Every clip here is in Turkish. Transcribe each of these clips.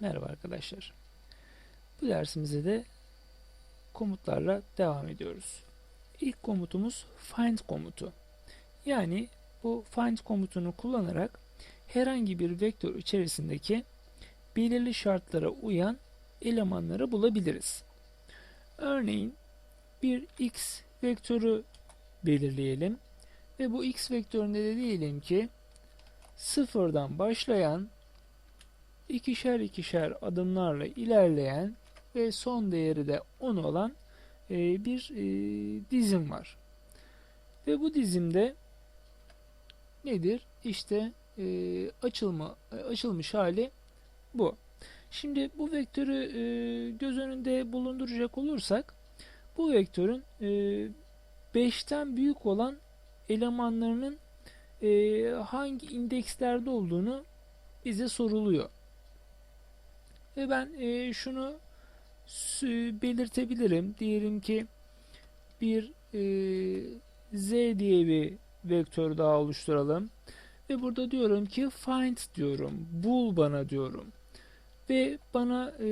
Merhaba arkadaşlar. Bu dersimize de komutlarla devam ediyoruz. İlk komutumuz find komutu. Yani bu find komutunu kullanarak herhangi bir vektör içerisindeki belirli şartlara uyan elemanları bulabiliriz. Örneğin bir x vektörü belirleyelim ve bu x vektöründe de diyelim ki sıfırdan başlayan ikişer ikişer adımlarla ilerleyen ve son değeri de 10 olan e, bir e, dizim var. Ve bu dizimde nedir? İşte e, açılma açılmış hali bu. Şimdi bu vektörü göz önünde bulunduracak olursak bu vektörün e, 5'ten büyük olan elemanlarının hangi indekslerde olduğunu bize soruluyor. Ve ben e, şunu belirtebilirim. Diyelim ki bir e, z diye bir vektör daha oluşturalım. Ve burada diyorum ki find diyorum. Bul bana diyorum. Ve bana e,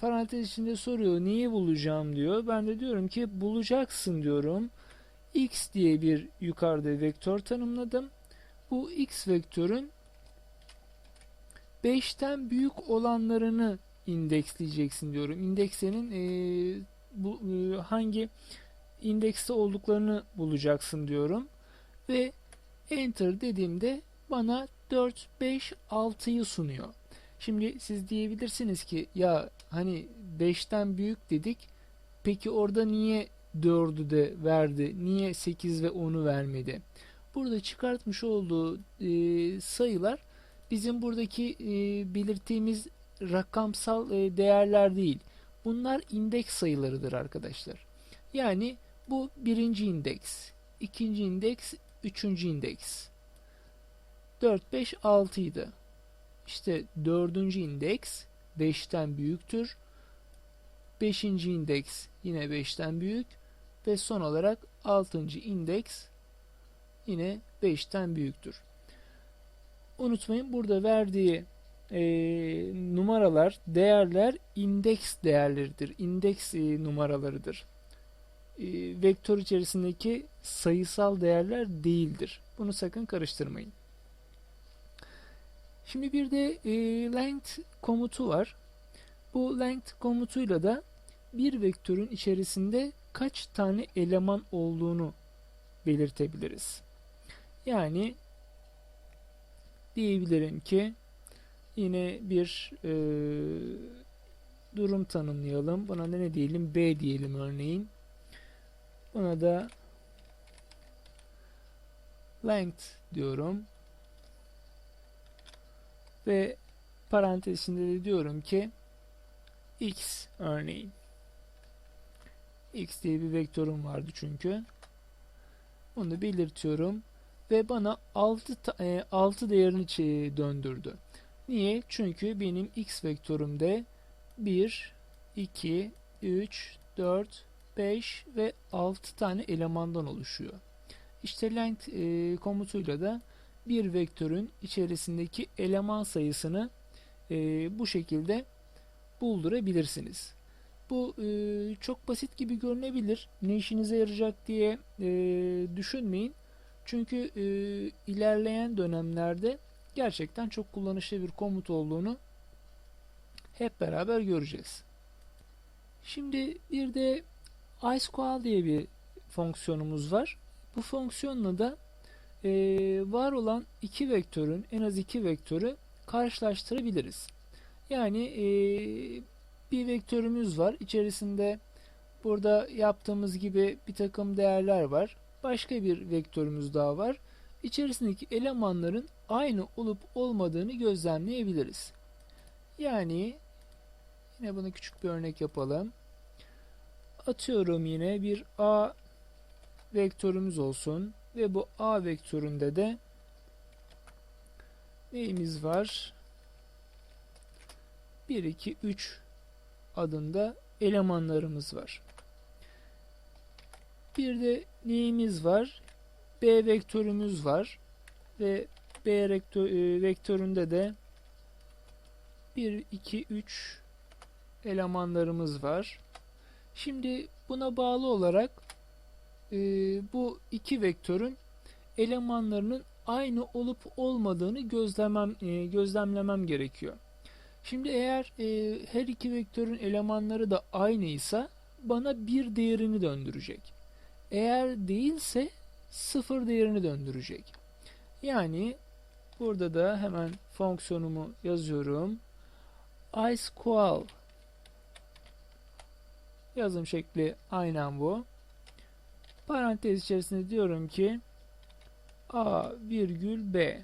parantez içinde soruyor neyi bulacağım diyor. Ben de diyorum ki bulacaksın diyorum. x diye bir yukarıda vektör tanımladım. Bu x vektörün 5'ten büyük olanlarını indeksleyeceksin diyorum. İndeksenin e, bu e, hangi indekste olduklarını bulacaksın diyorum. Ve enter dediğimde bana 4, 5, 6'yı sunuyor. Şimdi siz diyebilirsiniz ki ya hani 5'ten büyük dedik. Peki orada niye 4'ü de verdi? Niye 8 ve 10'u vermedi? Burada çıkartmış olduğu e, sayılar bizim buradaki e, belirttiğimiz rakamsal e, değerler değil. Bunlar indeks sayılarıdır arkadaşlar. Yani bu birinci indeks, ikinci indeks, üçüncü indeks. 4, 5, 6 idi. İşte dördüncü indeks 5'ten büyüktür. Beşinci indeks yine 5'ten büyük. Ve son olarak altıncı indeks yine 5'ten büyüktür. Unutmayın burada verdiği e, numaralar, değerler indeks değerleridir. İndeks e, numaralarıdır. E, vektör içerisindeki sayısal değerler değildir. Bunu sakın karıştırmayın. Şimdi bir de e, length komutu var. Bu length komutuyla da bir vektörün içerisinde kaç tane eleman olduğunu belirtebiliriz. Yani diyebilirim ki yine bir e, durum tanımlayalım. Buna da ne diyelim? B diyelim örneğin. Buna da length diyorum. Ve parantez de diyorum ki x örneğin. x diye bir vektörüm vardı çünkü. Onu belirtiyorum ve bana 6 e, 6 değerini döndürdü. Niye? Çünkü benim x vektörümde 1 2 3 4 5 ve 6 tane elemandan oluşuyor. İşte length e, komutuyla da bir vektörün içerisindeki eleman sayısını e, bu şekilde buldurabilirsiniz. Bu e, çok basit gibi görünebilir. Ne işinize yarayacak diye e, düşünmeyin. Çünkü e, ilerleyen dönemlerde gerçekten çok kullanışlı bir komut olduğunu hep beraber göreceğiz. Şimdi bir de iSQL diye bir fonksiyonumuz var. Bu fonksiyonla da e, var olan iki vektörün en az iki vektörü karşılaştırabiliriz. Yani e, bir vektörümüz var. İçerisinde burada yaptığımız gibi bir takım değerler var. Başka bir vektörümüz daha var. İçerisindeki elemanların aynı olup olmadığını gözlemleyebiliriz. Yani yine bunu küçük bir örnek yapalım. Atıyorum yine bir A vektörümüz olsun ve bu A vektöründe de neyimiz var? 1 2 3 adında elemanlarımız var. Bir de neyimiz var? B vektörümüz var ve B e, vektöründe de 1, 2, 3 elemanlarımız var. Şimdi buna bağlı olarak e, bu iki vektörün elemanlarının aynı olup olmadığını gözlemem e, gözlemlemem gerekiyor. Şimdi eğer e, her iki vektörün elemanları da aynıysa bana bir değerini döndürecek. Eğer değilse sıfır değerini döndürecek. Yani burada da hemen fonksiyonumu yazıyorum. iSQL yazım şekli aynen bu. Parantez içerisinde diyorum ki A virgül B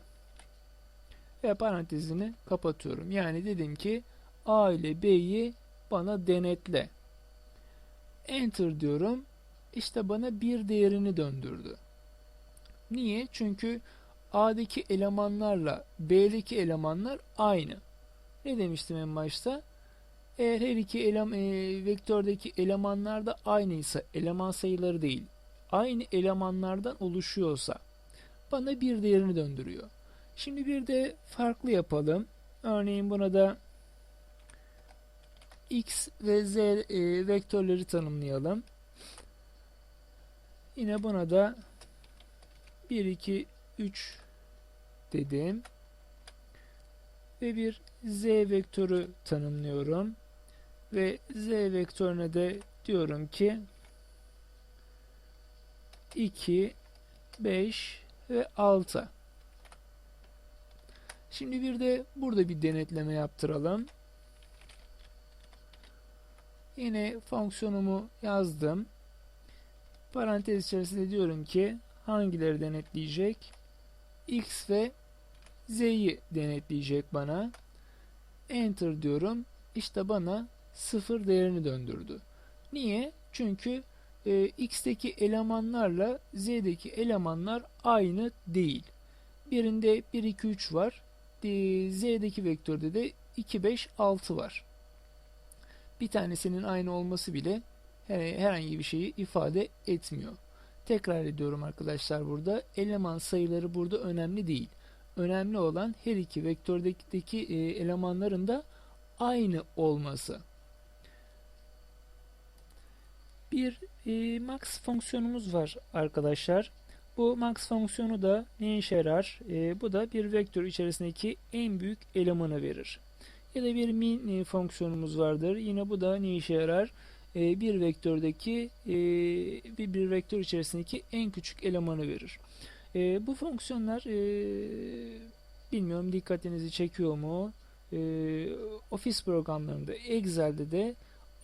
ve parantezini kapatıyorum. Yani dedim ki A ile B'yi bana denetle. Enter diyorum. İşte bana bir değerini döndürdü. Niye? Çünkü A'daki elemanlarla B'deki elemanlar aynı. Ne demiştim en başta? Eğer her iki elem, e, vektördeki elemanlar da aynıysa, eleman sayıları değil, aynı elemanlardan oluşuyorsa bana bir değerini döndürüyor. Şimdi bir de farklı yapalım. Örneğin buna da x ve z e, vektörleri tanımlayalım. Yine buna da 1, 2, 3 dedim. Ve bir z vektörü tanımlıyorum. Ve z vektörüne de diyorum ki 2, 5 ve 6. Şimdi bir de burada bir denetleme yaptıralım. Yine fonksiyonumu yazdım. Parantez içerisinde diyorum ki hangileri denetleyecek? X ve Z'yi denetleyecek bana. Enter diyorum. İşte bana sıfır değerini döndürdü. Niye? Çünkü e, X'teki elemanlarla Z'deki elemanlar aynı değil. Birinde 1, 2, 3 var. Z'deki vektörde de 2, 5, 6 var. Bir tanesinin aynı olması bile herhangi bir şeyi ifade etmiyor. Tekrar ediyorum arkadaşlar burada. Eleman sayıları burada önemli değil. Önemli olan her iki vektördeki e, elemanların da aynı olması. Bir e, max fonksiyonumuz var arkadaşlar. Bu max fonksiyonu da ne işe yarar? E, bu da bir vektör içerisindeki en büyük elemanı verir. Ya da bir min e, fonksiyonumuz vardır. Yine bu da ne işe yarar? E, bir vektördeki e, bir, bir vektör içerisindeki en küçük elemanı verir. E, bu fonksiyonlar bilmiyorum dikkatinizi çekiyor mu? E, Office programlarında Excel'de de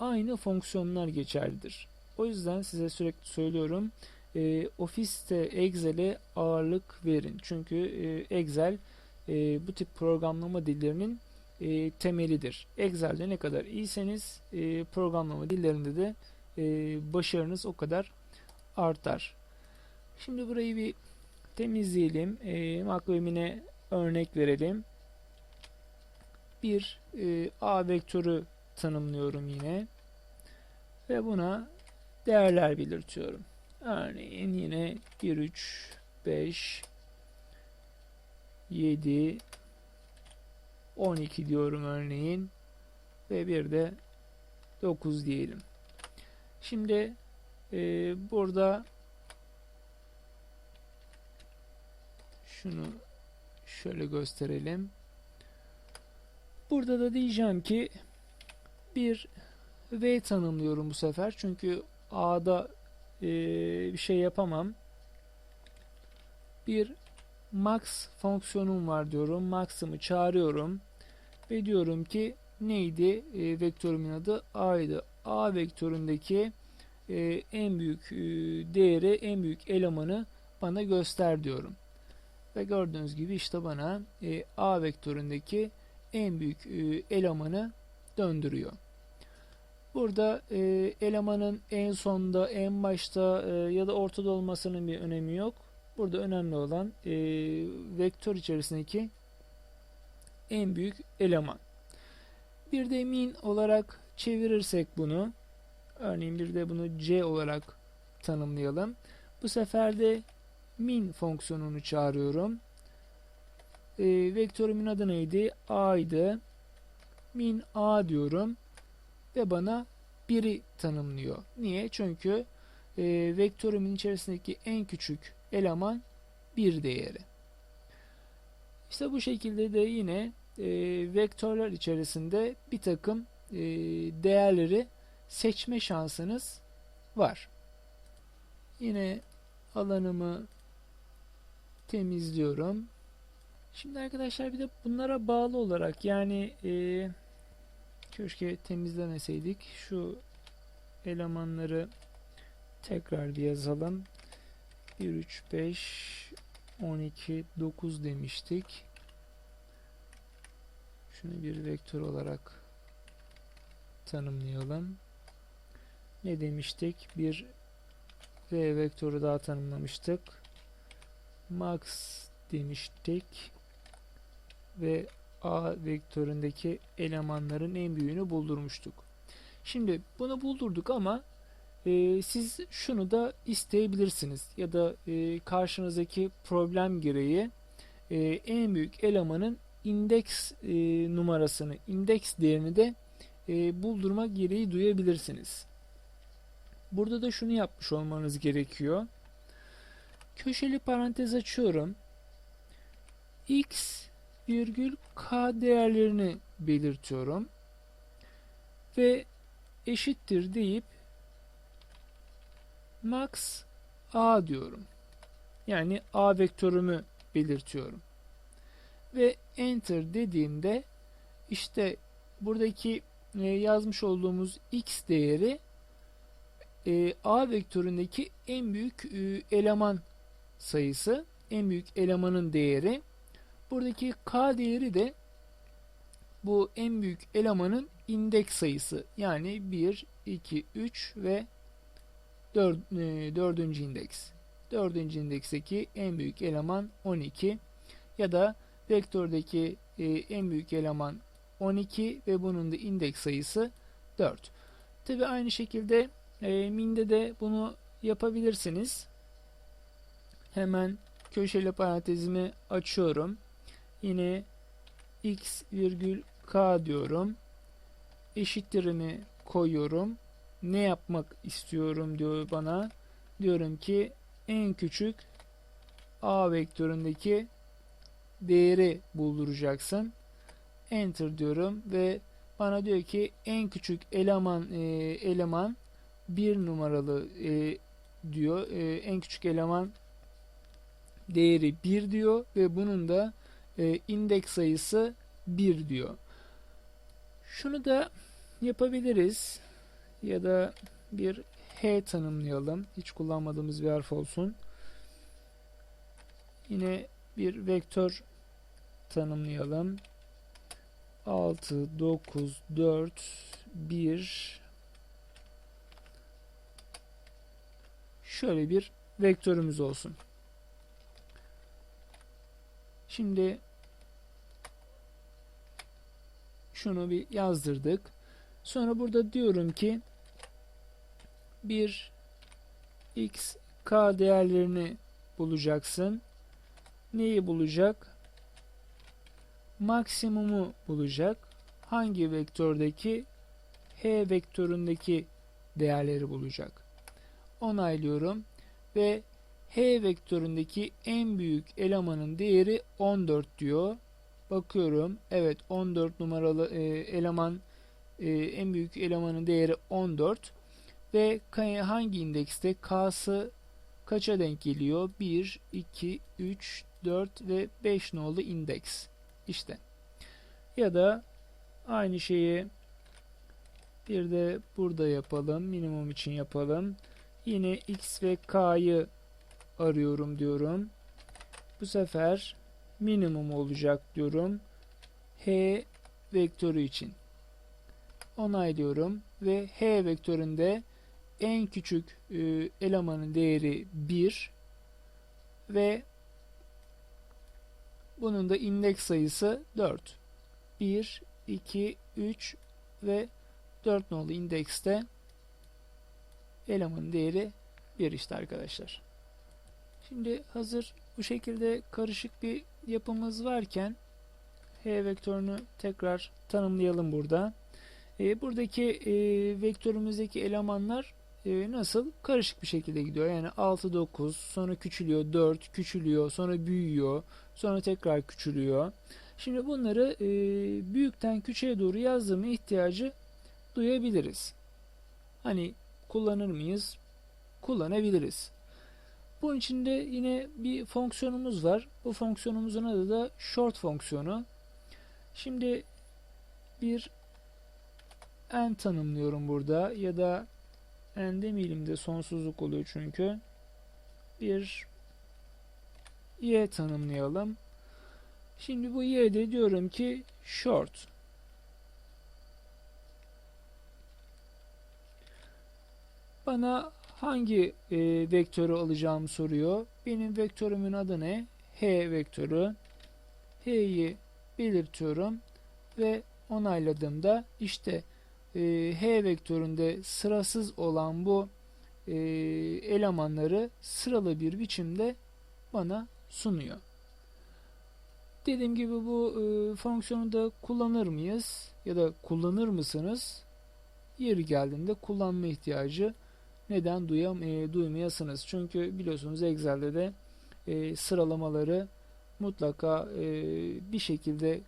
aynı fonksiyonlar geçerlidir. O yüzden size sürekli söylüyorum e, Office'te Excel'e ağırlık verin. Çünkü Excel bu tip programlama dillerinin e, temelidir. Excel'de ne kadar iyiyseniz e, programlama dillerinde de e, başarınız o kadar artar. Şimdi burayı bir temizleyelim. E, makroemine örnek verelim. Bir e, A vektörü tanımlıyorum yine. Ve buna değerler belirtiyorum. Örneğin yine 1, 3, 5, 7, 12 diyorum örneğin. Ve bir de 9 diyelim. Şimdi e, burada şunu şöyle gösterelim. Burada da diyeceğim ki bir V tanımlıyorum bu sefer. Çünkü A'da e, bir şey yapamam. Bir max fonksiyonum var diyorum. Max'ımı çağırıyorum. Ve diyorum ki neydi? E, vektörümün adı A'ydı. A vektöründeki e, en büyük e, değeri, en büyük elemanı bana göster diyorum. Ve gördüğünüz gibi işte bana e, A vektöründeki en büyük e, elemanı döndürüyor. Burada e, elemanın en sonda, en başta e, ya da ortada olmasının bir önemi yok. Burada önemli olan e, vektör içerisindeki en büyük eleman. Bir de min olarak çevirirsek bunu, örneğin bir de bunu c olarak tanımlayalım. Bu sefer de min fonksiyonunu çağırıyorum. E, vektörümün adı neydi? a'ydı. min a diyorum ve bana 1'i tanımlıyor. Niye? Çünkü e, vektörümün içerisindeki en küçük eleman 1 değeri. İşte bu şekilde de yine e, vektörler içerisinde bir takım e, değerleri seçme şansınız var. Yine alanımı temizliyorum. Şimdi arkadaşlar bir de bunlara bağlı olarak yani e, keşke temizlemeseydik. Şu elemanları tekrar bir yazalım. 1, 3, 5, 12, 9 demiştik. Şunu bir vektör olarak tanımlayalım. Ne demiştik? Bir V vektörü daha tanımlamıştık. Max demiştik. Ve A vektöründeki elemanların en büyüğünü buldurmuştuk. Şimdi bunu buldurduk ama e, siz şunu da isteyebilirsiniz ya da e, karşınızdaki problem gereği e, en büyük elemanın indeks e, numarasını, indeks değerini de e, buldurma gereği duyabilirsiniz. Burada da şunu yapmış olmanız gerekiyor. Köşeli parantez açıyorum. x virgül k değerlerini belirtiyorum. Ve eşittir deyip max a diyorum. Yani a vektörümü belirtiyorum. Ve enter dediğimde işte buradaki e, yazmış olduğumuz x değeri e, a vektöründeki en büyük e, eleman sayısı, en büyük elemanın değeri. Buradaki k değeri de bu en büyük elemanın indeks sayısı. Yani 1, 2, 3 ve 4, e, 4. indeks. 4. indeksteki en büyük eleman 12 ya da vektördeki e, en büyük eleman 12 ve bunun da indeks sayısı 4. Tabi aynı şekilde e, Min'de de bunu yapabilirsiniz. Hemen köşeli parantezimi açıyorum. Yine x virgül k diyorum. Eşittirimi koyuyorum. Ne yapmak istiyorum diyor bana. Diyorum ki en küçük a vektöründeki değeri bulduracaksın. Enter diyorum ve bana diyor ki en küçük eleman e, eleman bir numaralı e, diyor. E, en küçük eleman değeri 1 diyor ve bunun da e, indeks sayısı 1 diyor. Şunu da yapabiliriz ya da bir H tanımlayalım. Hiç kullanmadığımız bir harf olsun. Yine bir vektör tanımlayalım. 6, 9, 4, 1 şöyle bir vektörümüz olsun. Şimdi şunu bir yazdırdık. Sonra burada diyorum ki bir x k değerlerini bulacaksın. Neyi bulacak? Maksimumu bulacak. Hangi vektördeki? H vektöründeki değerleri bulacak onaylıyorum ve H vektöründeki en büyük elemanın değeri 14 diyor. Bakıyorum. Evet 14 numaralı e, eleman e, en büyük elemanın değeri 14 ve hangi indekste K'sı kaça denk geliyor? 1, 2, 3, 4 ve 5 nolu indeks. İşte. Ya da aynı şeyi bir de burada yapalım. Minimum için yapalım. Yine x ve k'yı arıyorum diyorum. Bu sefer minimum olacak diyorum. h vektörü için. Onaylıyorum ve h vektöründe en küçük e, elemanın değeri 1 ve bunun da indeks sayısı 4. 1, 2, 3 ve 4 nolu indekste elemanın değeri 1 işte arkadaşlar. Şimdi hazır bu şekilde karışık bir yapımız varken H vektörünü tekrar tanımlayalım burada. E, buradaki e, vektörümüzdeki elemanlar e, nasıl? Karışık bir şekilde gidiyor. Yani 6, 9, sonra küçülüyor, 4, küçülüyor, sonra büyüyor, sonra tekrar küçülüyor. Şimdi bunları e, büyükten küçüğe doğru yazdırma ihtiyacı duyabiliriz. Hani kullanır mıyız? Kullanabiliriz. Bunun içinde yine bir fonksiyonumuz var. Bu fonksiyonumuzun adı da short fonksiyonu. Şimdi bir n tanımlıyorum burada ya da n demeyelim de sonsuzluk oluyor çünkü. Bir y tanımlayalım. Şimdi bu y'de diyorum ki short. Bana hangi e, vektörü alacağımı soruyor. Benim vektörümün adı ne? H vektörü. H'yi belirtiyorum ve onayladığımda işte e, H vektöründe sırasız olan bu e, elemanları sıralı bir biçimde bana sunuyor. Dediğim gibi bu e, fonksiyonu da kullanır mıyız ya da kullanır mısınız? Yeri geldiğinde kullanma ihtiyacı neden duyam e, duymayasınız? Çünkü biliyorsunuz Excel'de de e, sıralamaları mutlaka e, bir şekilde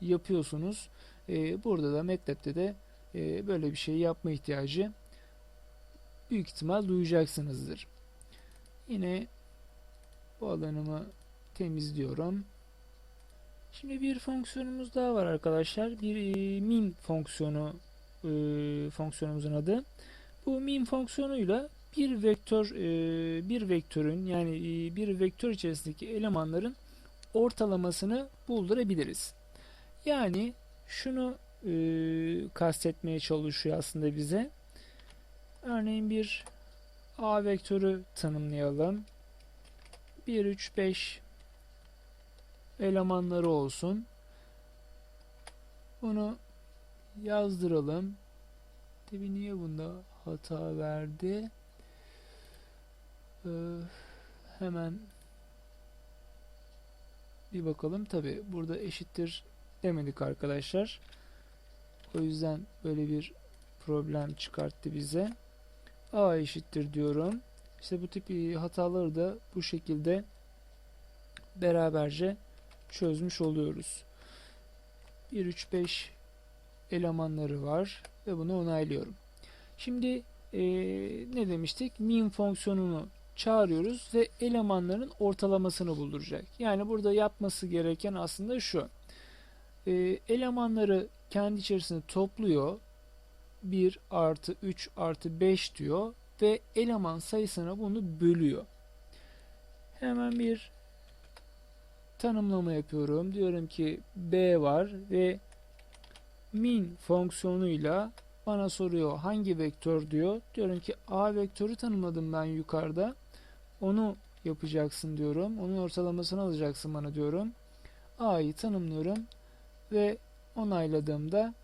yapıyorsunuz. E, burada da MATLAB'de de e, böyle bir şey yapma ihtiyacı büyük ihtimal duyacaksınızdır. Yine bu alanımı temizliyorum. Şimdi bir fonksiyonumuz daha var arkadaşlar. Bir e, min fonksiyonu e, fonksiyonumuzun adı. Bu min fonksiyonuyla bir vektör e, bir vektörün yani e, bir vektör içerisindeki elemanların ortalamasını buldurabiliriz. Yani şunu e, kastetmeye çalışıyor aslında bize. Örneğin bir A vektörü tanımlayalım. 1, 3, 5 elemanları olsun. Bunu yazdıralım. Tabi niye bunda hata verdi? Ee, hemen bir bakalım. Tabi burada eşittir demedik arkadaşlar. O yüzden böyle bir problem çıkarttı bize. A eşittir diyorum. İşte bu tip e, hataları da bu şekilde beraberce çözmüş oluyoruz. 1, 3, 5 elemanları var ve bunu onaylıyorum. Şimdi e, ne demiştik? Min fonksiyonunu çağırıyoruz ve elemanların ortalamasını bulduracak. Yani burada yapması gereken aslında şu. E, elemanları kendi içerisinde topluyor. 1 artı 3 artı 5 diyor ve eleman sayısına bunu bölüyor. Hemen bir tanımlama yapıyorum. Diyorum ki B var ve min fonksiyonuyla bana soruyor hangi vektör diyor. Diyorum ki A vektörü tanımladım ben yukarıda. Onu yapacaksın diyorum. Onun ortalamasını alacaksın bana diyorum. A'yı tanımlıyorum ve onayladığımda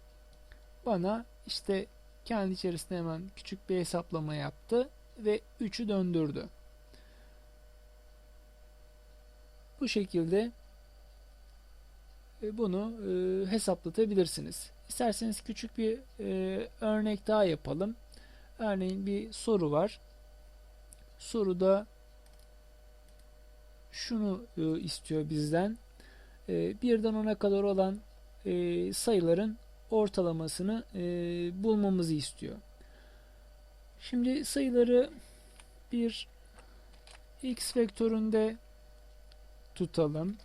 bana işte kendi içerisinde hemen küçük bir hesaplama yaptı ve 3'ü döndürdü. Bu şekilde e, bunu e, hesaplatabilirsiniz. İsterseniz küçük bir e, örnek daha yapalım. Örneğin bir soru var. Soruda şunu istiyor bizden. Birden ona kadar olan e, sayıların ortalamasını e, bulmamızı istiyor. Şimdi sayıları bir x vektöründe tutalım.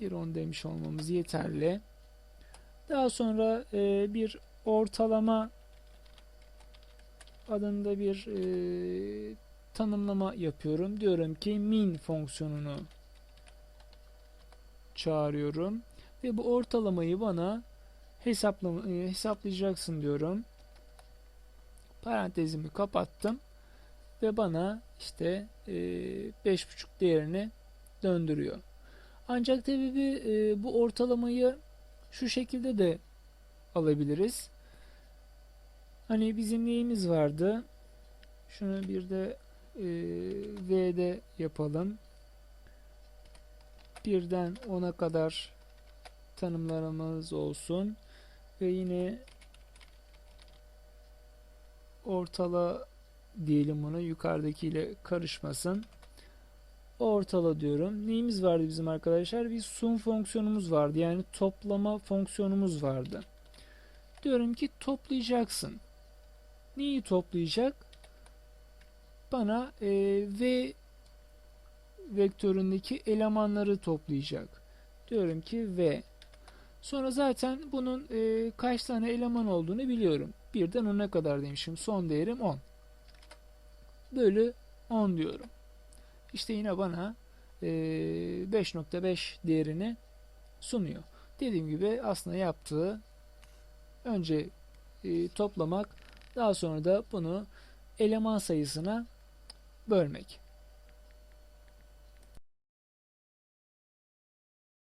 Bir 10 demiş olmamız yeterli. Daha sonra e, bir ortalama adında bir e, tanımlama yapıyorum. Diyorum ki min fonksiyonunu çağırıyorum ve bu ortalamayı bana hesaplama, e, hesaplayacaksın diyorum. Parantezimi kapattım ve bana işte e, 5.5 değerini döndürüyor. Ancak tabii bir, e, bu ortalamayı şu şekilde de alabiliriz. Hani bizim neyimiz vardı? Şunu bir de e, V'de yapalım. Birden 10'a kadar tanımlamamız olsun ve yine ortala diyelim bunu yukarıdakiyle karışmasın. Ortala diyorum. Neyimiz vardı bizim arkadaşlar? Bir sum fonksiyonumuz vardı. Yani toplama fonksiyonumuz vardı. Diyorum ki toplayacaksın. Neyi toplayacak? Bana e, v vektöründeki elemanları toplayacak. Diyorum ki v. Sonra zaten bunun e, kaç tane eleman olduğunu biliyorum. Birden 10'a kadar demişim. Son değerim 10. Bölü 10 diyorum. İşte yine bana e, 5.5 değerini sunuyor. Dediğim gibi aslında yaptığı önce e, toplamak daha sonra da bunu eleman sayısına bölmek.